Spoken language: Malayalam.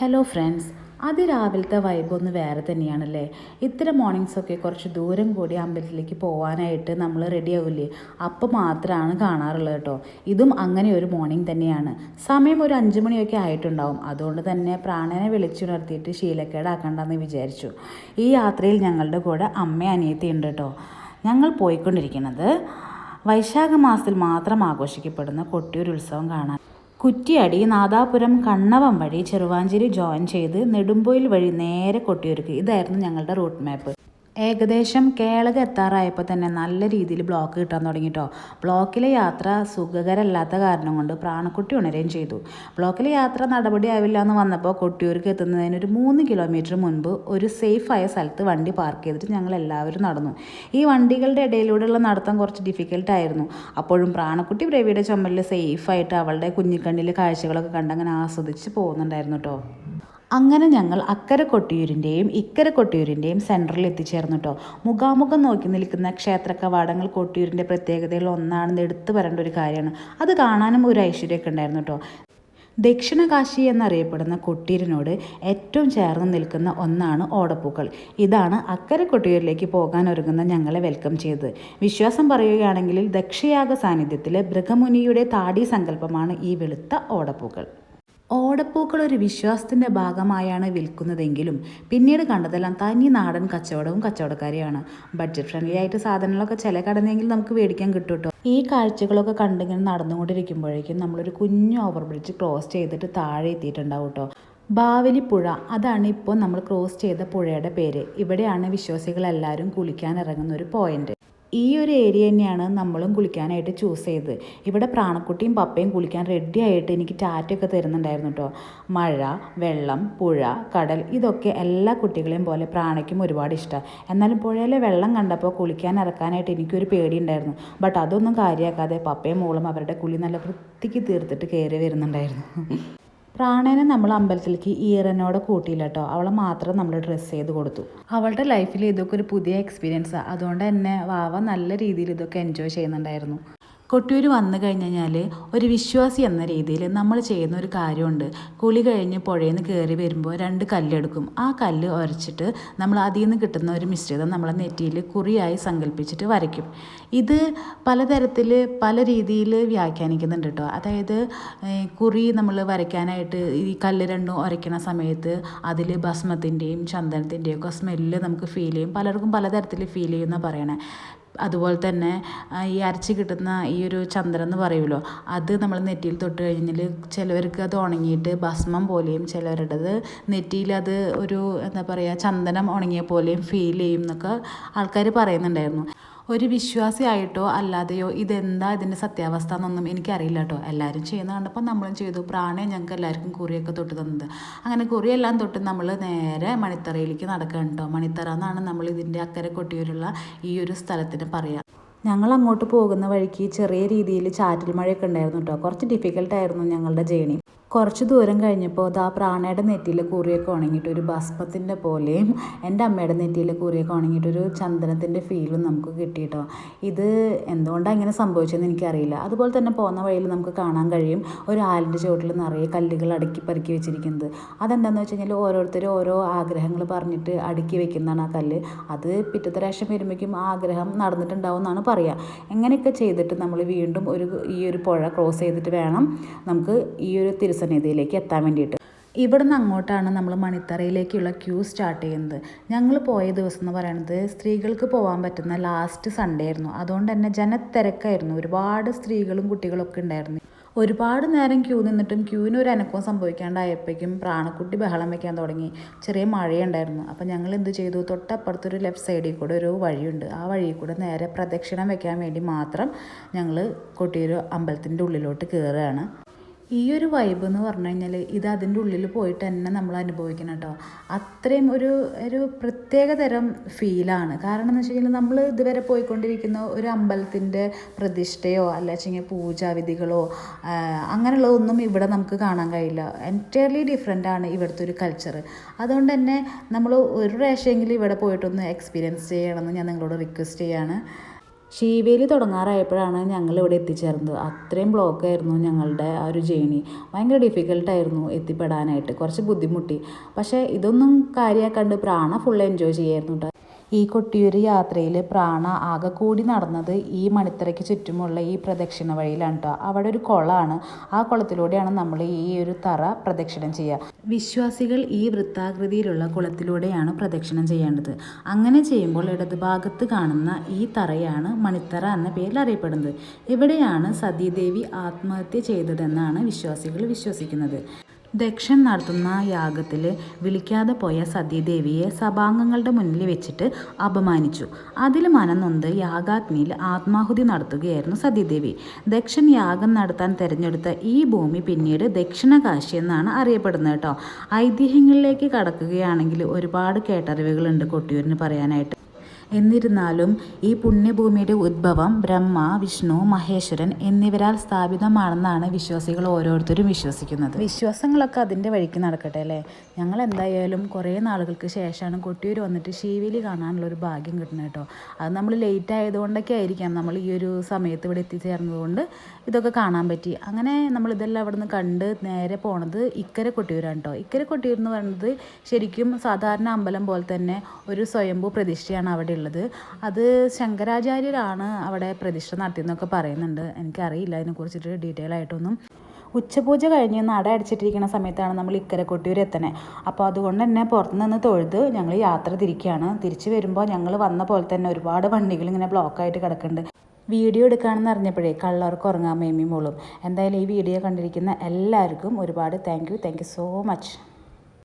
ഹലോ ഫ്രണ്ട്സ് അതിരാവിലത്തെ വൈബ് ഒന്ന് വേറെ തന്നെയാണല്ലേ? ഇത്തരം മോർണിംഗ്സൊക്കെ കുറച്ച് ദൂരം കൂടി അമ്പലത്തിലേക്ക് പോകാനായിട്ട് നമ്മൾ റെഡി ആവില്ലേ? അപ്പോൾ മാത്രമാണ് കാണാറുള്ളത് കേട്ടോ. ഇതും അങ്ങനെ ഒരു മോർണിംഗ് തന്നെയാണ്. സമയം ഒരു അഞ്ച് മണിയൊക്കെ ആയിട്ടുണ്ടാവും. അതുകൊണ്ട് തന്നെ പ്രാണനെ വിളിച്ചുണർത്തിയിട്ട് ശീലക്കേടാക്കണ്ടെന്ന് വിചാരിച്ചു. ഈ യാത്രയിൽ ഞങ്ങളുടെ കൂടെ അമ്മ അനിയത്തി ഉണ്ട് കേട്ടോ. ഞങ്ങൾ പോയിക്കൊണ്ടിരിക്കുന്നത് വൈശാഖ മാസത്തിൽ മാത്രം ആഘോഷിക്കപ്പെടുന്ന കൊട്ടിയൂർ ഉത്സവം കാണാൻ. കുറ്റിയടി നാദാപുരം കണ്ണവം വഴി ചെറുവാഞ്ചേരി ജോയിൻ ചെയ്ത് നെടുമ്പോയിൽ വഴി നേരെ കൊട്ടിയൂർക്ക്. ഇതായിരുന്നു ഞങ്ങളുടെ റൂട്ട് മാപ്പ് ഏകദേശം കേളക എത്താറായപ്പോൾ തന്നെ നല്ല രീതിയിൽ ബ്ലോക്ക് കിട്ടാൻ തുടങ്ങി കേട്ടോ ബ്ലോക്കിലെ യാത്ര സുഖകരമല്ലാത്ത കാരണം കൊണ്ട് പ്രാണക്കുട്ടി ഉണരുകയും ചെയ്തു. ബ്ലോക്കിലെ യാത്ര നടപടിയാവില്ല എന്ന് വന്നപ്പോൾ കൊട്ടിയൂർക്ക് എത്തുന്നതിന് ഒരു മൂന്ന് കിലോമീറ്റർ മുൻപ് ഒരു സേഫായ സ്ഥലത്ത് വണ്ടി പാർക്ക് ചെയ്തിട്ട് ഞങ്ങൾ എല്ലാവരും നടന്നു. ഈ വണ്ടികളുടെ ഇടയിലൂടെയുള്ള നടത്തം കുറച്ച് ഡിഫിക്കൽട്ടായിരുന്നു അപ്പോഴും പ്രാണക്കുട്ടി ബ്രേവിയുടെ ചുമലിൽ സേഫായിട്ട് അവളുടെ കുഞ്ഞിക്കണ്ണിലെ കാഴ്ചകളൊക്കെ കണ്ടങ്ങനെ ആസ്വദിച്ച് പോകുന്നുണ്ടായിരുന്നു കേട്ടോ അങ്ങനെ ഞങ്ങൾ അക്കരെ കൊട്ടിയൂരിന്റെയും ഇക്കരെ കൊട്ടിയൂരിന്റെയും സെന്ററിൽ എത്തിച്ചേർന്നു കേട്ടോ മുഖാമുഖം നോക്കി നിൽക്കുന്ന ക്ഷേത്ര കവാടങ്ങൾ കൊട്ടിയൂരിന്റെ പ്രത്യേകതയിൽ ഒന്നാണെന്ന് എടുത്തു പറയേണ്ട ഒരു കാര്യമാണ്. അത് കാണാനും ഒരു ഐശ്വര്യമൊക്കെ ഉണ്ടായിരുന്നു കേട്ടോ ദക്ഷിണകാശി എന്നറിയപ്പെടുന്ന കൊട്ടിയൂരിനോട് ഏറ്റവും ചേർന്ന് നിൽക്കുന്ന ഒന്നാണ് ഓടപ്പൂക്കൾ. ഇതാണ് അക്കരെ കൊട്ടിയൂരിലേക്ക് പോകാൻ ഒരുങ്ങുന്ന ഞങ്ങളെ വെൽക്കം ചെയ്തത്. വിശ്വാസം പറയുകയാണെങ്കിൽ ദക്ഷയാഗ സാന്നിധ്യത്തിൽ ബൃഹമുനിയുടെ താടി സങ്കല്പമാണ് ഈ വെളുത്ത ഓടപ്പൂക്കൾ. ഓടപ്പൂക്കൾ ഒരു വിശ്വാസത്തിന്റെ ഭാഗമായാണ് വിൽക്കുന്നതെങ്കിലും പിന്നീട് കണ്ടതെല്ലാം തനി നാടൻ കച്ചവടവും കച്ചവടക്കാരെയാണ്. ബഡ്ജറ്റ് ഫ്രണ്ട്ലി ആയിട്ട് സാധനങ്ങളൊക്കെ ചില കടന്നെങ്കിൽ നമുക്ക് മേടിക്കാൻ കിട്ടും ഈ കാഴ്ചകളൊക്കെ കണ്ടിങ്ങനെ നടന്നുകൊണ്ടിരിക്കുമ്പോഴേക്കും നമ്മളൊരു കുഞ്ഞു ഓവർ ബ്രിഡ്ജ് ക്രോസ് ചെയ്തിട്ട് താഴെ എത്തിയിട്ടുണ്ടാവും കേട്ടോ പുഴ അതാണ് ഇപ്പോൾ നമ്മൾ ക്രോസ് ചെയ്ത പുഴയുടെ പേര്. ഇവിടെയാണ് വിശ്വാസികളെല്ലാവരും കുളിക്കാൻ ഇറങ്ങുന്ന ഒരു പോയിന്റ് ഈ ഒരു ഏരിയ തന്നെയാണ് നമ്മളും കുളിക്കാനായിട്ട് ചൂസ് ചെയ്തത്. ഇവിടെ പ്രാണക്കുട്ടിയും പപ്പയും കുളിക്കാൻ റെഡി ആയിട്ട് എനിക്ക് ടാറ്റൊക്കെ തരുന്നുണ്ടായിരുന്നു കേട്ടോ മഴ വെള്ളം പുഴ കടൽ ഇതൊക്കെ എല്ലാ കുട്ടികളെയും പോലെ പ്രാണയ്ക്കും ഒരുപാട് ഇഷ്ടമാണ് എന്നാലും പുഴയിലെ വെള്ളം കണ്ടപ്പോൾ കുളിക്കാൻ ഇറക്കാനായിട്ട് എനിക്കൊരു പേടിയുണ്ടായിരുന്നു. ബട്ട് അതൊന്നും കാര്യമാക്കാതെ പപ്പയും മോളും അവരുടെ കുളി നല്ല വൃത്തിക്ക് തീർത്തിട്ട് കയറി വരുന്നുണ്ടായിരുന്നു. പ്രാണേനെ നമ്മൾ അമ്പലത്തിലേക്ക് ഈറനോടെ കൂട്ടിയില്ല കേട്ടോ. അവളെ മാത്രം നമ്മൾ ഡ്രസ്സ് ചെയ്ത് കൊടുത്തു. അവളുടെ ലൈഫിൽ ഇതൊക്കെ ഒരു പുതിയ എക്സ്പീരിയൻസാണ് അതുകൊണ്ട് തന്നെ വാവ നല്ല രീതിയിൽ ഇതൊക്കെ എൻജോയ് ചെയ്യുന്നുണ്ടായിരുന്നു. കൊട്ടിയൂർ വന്നു കഴിഞ്ഞ് കഴിഞ്ഞാൽ ഒരു വിശ്വാസി എന്ന രീതിയിൽ നമ്മൾ ചെയ്യുന്ന ഒരു കാര്യമുണ്ട്. കുളി കഴിഞ്ഞ് പുഴയിൽ നിന്ന് കയറി വരുമ്പോൾ രണ്ട് കല്ലെടുക്കും. ആ കല്ല് ഉരച്ചിട്ട് നമ്മൾ അതിൽ നിന്ന് കിട്ടുന്ന ഒരു മിശ്രിതം നമ്മളെ നെറ്റിയിൽ കുറിയായി സങ്കല്പിച്ചിട്ട് വരയ്ക്കും. ഇത് പലതരത്തിൽ പല രീതിയിൽ വ്യാഖ്യാനിക്കുന്നുണ്ട് കേട്ടോ അതായത് കുറി നമ്മൾ വരയ്ക്കാനായിട്ട് ഈ കല്ല് രണ്ടും ഉരയ്ക്കണ സമയത്ത് അതിൽ ഭസ്മത്തിന്റെയും ചന്ദനത്തിന്റെയും ഒക്കെ സ്മെല്ല് നമുക്ക് ഫീൽ ചെയ്യും. പലർക്കും പലതരത്തിൽ ഫീൽ ചെയ്യുന്ന പറയണേ. അതുപോലെ തന്നെ ഈ അരച്ച് കിട്ടുന്ന ഈ ഒരു ചന്ദ്രൻ എന്ന് പറയുമല്ലോ അത് നമ്മൾ നെറ്റിയിൽ തൊട്ട് കഴിഞ്ഞാൽ ചിലവർക്ക് അത് ഉണങ്ങിയിട്ട് ഭസ്മം പോലെയും ചിലവരുടേത് നെറ്റിയിൽ അത് ഒരു എന്താ പറയുക ചന്ദനം ഉണങ്ങിയ പോലെയും ഫീൽ ചെയ്യും എന്നൊക്കെ ആൾക്കാർ പറയുന്നുണ്ടായിരുന്നു. ഒരു വിശ്വാസിയായിട്ടോ അല്ലാതെയോ ഇതെന്താ ഇതിന്റെ സത്യാവസ്ഥ എന്നൊന്നും എനിക്കറിയില്ല കേട്ടോ. എല്ലാവരും ചെയ്യുന്ന കണ്ടപ്പോൾ നമ്മളും ചെയ്തു. പ്രാണേ ഞങ്ങൾക്ക് എല്ലാവർക്കും കുറിയൊക്കെ തൊട്ട് തന്നത്. അങ്ങനെ കുറിയെല്ലാം തൊട്ട് നമ്മൾ നേരെ മണിത്തറയിലേക്ക് നടക്കുകയാണ് കേട്ടോ. മണിത്തറ എന്നാണ് നമ്മൾ ഇതിന്റെ അക്കരെ കൊട്ടിയൂരുള്ള ഈ ഒരു സ്ഥലത്തിന് പറയുക ഞങ്ങൾ അങ്ങോട്ട് പോകുന്ന വഴിക്ക് ചെറിയ രീതിയിൽ ചാറ്റൽ മഴയൊക്കെ ഉണ്ടായിരുന്നു കേട്ടോ. കുറച്ച് ഡിഫിക്കൽട്ടായിരുന്നു ഞങ്ങളുടെ ജേണി കുറച്ച് ദൂരം കഴിഞ്ഞപ്പോൾ അത് ആ പ്രാണയുടെ നെറ്റിയിൽ കുറിയൊക്കെ ഉണങ്ങിയിട്ട് ഒരു ഭസ്മത്തിന്റെ പോലെയും എന്റെ അമ്മയുടെ നെറ്റിയിൽ കുറിയൊക്കെ ഉണങ്ങിയിട്ട് ഒരു ചന്ദനത്തിന്റെ ഫീലും നമുക്ക് കിട്ടിയിട്ടോ. ഇത് എന്തുകൊണ്ടാണ് ഇങ്ങനെ സംഭവിച്ചതെന്ന് എനിക്കറിയില്ല. അതുപോലെ തന്നെ പോകുന്ന വഴിയിൽ നമുക്ക് കാണാൻ കഴിയും ഒരു ആലിന്റെ ചുവട്ടിൽ നിറയെ കല്ലുകൾ അടുക്കി പെറുക്കി വെച്ചിരിക്കുന്നത്. അതെന്താണെന്ന് വെച്ച് കഴിഞ്ഞാൽ ഓരോരുത്തർ ഓരോ ആഗ്രഹങ്ങൾ പറഞ്ഞിട്ട് അടുക്കി വെക്കുന്നതാണ് ആ കല്ല്. അത് പിറ്റത്തെ രാശം വരുമ്പോഴേക്കും ആ ആഗ്രഹം നടന്നിട്ടുണ്ടാവും എന്നാണ് പറയുക എങ്ങനെയൊക്കെ ചെയ്തിട്ട് നമ്മൾ വീണ്ടും ഒരു ഈ ഒരു പുഴ ക്രോസ് ചെയ്തിട്ട് വേണം നമുക്ക് ഈ ഒരു തിരുസന്നിധിയിലേക്ക് എത്താൻ വേണ്ടിയിട്ട്. ഇവിടുന്ന് അങ്ങോട്ടാണ് നമ്മൾ മണിത്തറയിലേക്കുള്ള ക്യൂ സ്റ്റാർട്ട് ചെയ്യുന്നത്. ഞങ്ങൾ പോയ ദിവസം എന്ന് പറയുന്നത് സ്ത്രീകൾക്ക് പോകാൻ പറ്റുന്ന ലാസ്റ്റ് സൺഡേ ആയിരുന്നു. അതുകൊണ്ട് തന്നെ ജനത്തിരക്കായിരുന്നു. ഒരുപാട് സ്ത്രീകളും കുട്ടികളൊക്കെ ഉണ്ടായിരുന്നു. ഒരുപാട് നേരം ക്യൂ നിന്നിട്ടും ക്യൂവിന് ഒരു അനക്കവും സംഭവിക്കാണ്ടായപ്പോഴേക്കും പ്രാണക്കുട്ടി ബഹളം വയ്ക്കാൻ തുടങ്ങി. ചെറിയ മഴയുണ്ടായിരുന്നു. അപ്പം ഞങ്ങൾ എന്ത് ചെയ്തു? തൊട്ടപ്പുറത്തൊരു ലെഫ്റ്റ് സൈഡിൽ കൂടെ ഒരു വഴിയുണ്ട്. ആ വഴിയിൽ കൂടെ നേരെ പ്രദക്ഷിണം വയ്ക്കാൻ വേണ്ടി മാത്രം ഞങ്ങൾ കൊട്ടിയൂർ അമ്പലത്തിന്റെ ഉള്ളിലോട്ട് കയറുകയാണ് ഈ ഒരു വൈബ് എന്ന് പറഞ്ഞു കഴിഞ്ഞാൽ ഇത് അതിന്റെ ഉള്ളിൽ പോയിട്ട് തന്നെ നമ്മൾ അനുഭവിക്കണം കേട്ടോ. അത്രയും ഒരു ഒരു പ്രത്യേക തരം ഫീലാണ് കാരണം എന്ന് വെച്ച് കഴിഞ്ഞാൽ നമ്മൾ ഇതുവരെ പോയിക്കൊണ്ടിരിക്കുന്ന ഒരു അമ്പലത്തിന്റെ പ്രതിഷ്ഠയോ അല്ല വെച്ചെങ്കിൽ പൂജാവിധികളോ അങ്ങനെയുള്ളതൊന്നും ഇവിടെ നമുക്ക് കാണാൻ കഴിയില്ല. എന്റയർലി ഡിഫറെന്റ് ആണ് ഇവിടുത്തെ ഒരു കൾച്ചർ അതുകൊണ്ട് തന്നെ നമ്മൾ ഒരു പ്രാവശ്യമെങ്കിലും ഇവിടെ പോയിട്ടൊന്ന് എക്സ്പീരിയൻസ് ചെയ്യണമെന്ന് ഞാൻ നിങ്ങളോട് റിക്വസ്റ്റ് ചെയ്യാണ്. ശീവേലി തുടങ്ങാറായപ്പോഴാണ് ഞങ്ങൾ ഇവിടെ എത്തിച്ചേർന്നത്. അത്രയും ബ്ലോക്കായിരുന്നു ഞങ്ങളുടെ ആ ഒരു ജേണി ഭയങ്കര ഡിഫിക്കൽട്ടായിരുന്നു എത്തിപ്പെടാനായിട്ട്. കുറച്ച് ബുദ്ധിമുട്ടി. പക്ഷേ ഇതൊന്നും കാര്യമാക്കാണ്ട് പ്രാണ ഫുൾ എൻജോയ് ചെയ്യായിരുന്നു കേട്ടോ ഈ കൊട്ടിയൂര് യാത്രയിൽ പ്രാണ ആകെ കൂടി നടന്നത് ഈ മണിത്തറയ്ക്ക് ചുറ്റുമുള്ള ഈ പ്രദക്ഷിണ വഴിയിലാണ് കേട്ടോ അവിടെ ഒരു കുളമാണ് ആ കുളത്തിലൂടെയാണ് നമ്മൾ ഈ ഒരു തറ പ്രദക്ഷിണം ചെയ്യുക വിശ്വാസികൾ ഈ വൃത്താകൃതിയിലുള്ള കുളത്തിലൂടെയാണ് പ്രദക്ഷിണം ചെയ്യേണ്ടത്. അങ്ങനെ ചെയ്യുമ്പോൾ ഇടതുഭാഗത്ത് കാണുന്ന ഈ തറയാണ് മണിത്തറ എന്ന പേരിൽ അറിയപ്പെടുന്നത്. ഇവിടെയാണ് സതീദേവി ആത്മഹത്യ ചെയ്തതെന്നാണ് വിശ്വാസികൾ വിശ്വസിക്കുന്നത്. ദക്ഷൻ നടത്തുന്ന യാഗത്തിൽ വിളിക്കാതെ പോയ സതീദേവിയെ സഭാംഗങ്ങളുടെ മുന്നിൽ വെച്ചിട്ട് അപമാനിച്ചു. അതിൽ മനംനൊന്ത് യാഗാഗ്നിയിൽ ആത്മാഹുതി നടത്തുകയായിരുന്നു സതീദേവി. ദക്ഷൻ യാഗം നടത്താൻ തിരഞ്ഞെടുത്ത ഈ ഭൂമി പിന്നീട് ദക്ഷിണകാശി എന്നാണ് അറിയപ്പെടുന്നത് കേട്ടോ. ഐതിഹ്യങ്ങളിലേക്ക് കടക്കുകയാണെങ്കിൽ ഒരുപാട് കേട്ടറിവുകളുണ്ട് കൊട്ടിയൂരിന് പറയാനായിട്ട്. എന്നിരുന്നാലും ഈ പുണ്യഭൂമിയുടെ ഉദ്ഭവം ബ്രഹ്മ വിഷ്ണു മഹേശ്വരൻ എന്നിവരാൽ സ്ഥാപിതമാണെന്നാണ് വിശ്വാസികൾ ഓരോരുത്തരും വിശ്വസിക്കുന്നത്. വിശ്വാസങ്ങളൊക്കെ അതിന്റെ വഴിക്ക് നടക്കട്ടെ അല്ലേ? ഞങ്ങൾ എന്തായാലും കുറേ നാളുകൾക്ക് ശേഷമാണ് കൊട്ടിയൂർ വന്നിട്ട് ശീവേലി കാണാനുള്ള ഒരു ഭാഗ്യം കിട്ടുന്നത് കേട്ടോ. അത് നമ്മൾ ലേറ്റ് ആയതുകൊണ്ടൊക്കെ ആയിരിക്കാം നമ്മൾ ഈ ഒരു സമയത്ത് ഇവിടെ എത്തിച്ചേർന്നതുകൊണ്ട് ഇതൊക്കെ കാണാൻ പറ്റി. അങ്ങനെ നമ്മൾ ഇതെല്ലാം അവിടെ നിന്ന് കണ്ട് നേരെ പോണത് ഇക്കരെ കൊട്ടിയൂരാണ് കേട്ടോ. ഇക്കരെ കൊട്ടിയൂർ എന്ന് പറയുന്നത് ശരിക്കും സാധാരണ അമ്പലം പോലെ തന്നെ ഒരു സ്വയംഭൂ പ്രതിഷ്ഠയാണ് അവിടെ ഉള്ളത്. അത് ശങ്കരാചാര്യരാണ് അവിടെ പ്രതിഷ്ഠ നടത്തിയെന്നൊക്കെ പറയുന്നുണ്ട്. എനിക്കറിയില്ല അതിനെക്കുറിച്ചിട്ട് ഡീറ്റെയിൽ ആയിട്ടൊന്നും. ഉച്ചപൂജ കഴിഞ്ഞ് നട അടിച്ചിട്ടിരിക്കുന്ന സമയത്താണ് നമ്മൾ ഇക്കരെ കൊട്ടിയൂർ എത്തണേ അപ്പോൾ അതുകൊണ്ട് തന്നെ പുറത്ത് നിന്ന് തൊഴുത് ഞങ്ങൾ യാത്ര തിരിക്കുകയാണ്. തിരിച്ചു വരുമ്പോൾ ഞങ്ങൾ വന്ന പോലെ തന്നെ ഒരുപാട് വണ്ടികൾ ഇങ്ങനെ ബ്ലോക്കായിട്ട് കിടക്കുന്നുണ്ട്. വീഡിയോ എടുക്കുകയാണെന്ന് അറിഞ്ഞപ്പോഴേ കള്ളവർക്ക് ഉറങ്ങാൻ മേമി മോളും. എന്തായാലും ഈ വീഡിയോ കണ്ടിരിക്കുന്ന എല്ലാവർക്കും ഒരുപാട് thank you thank you so much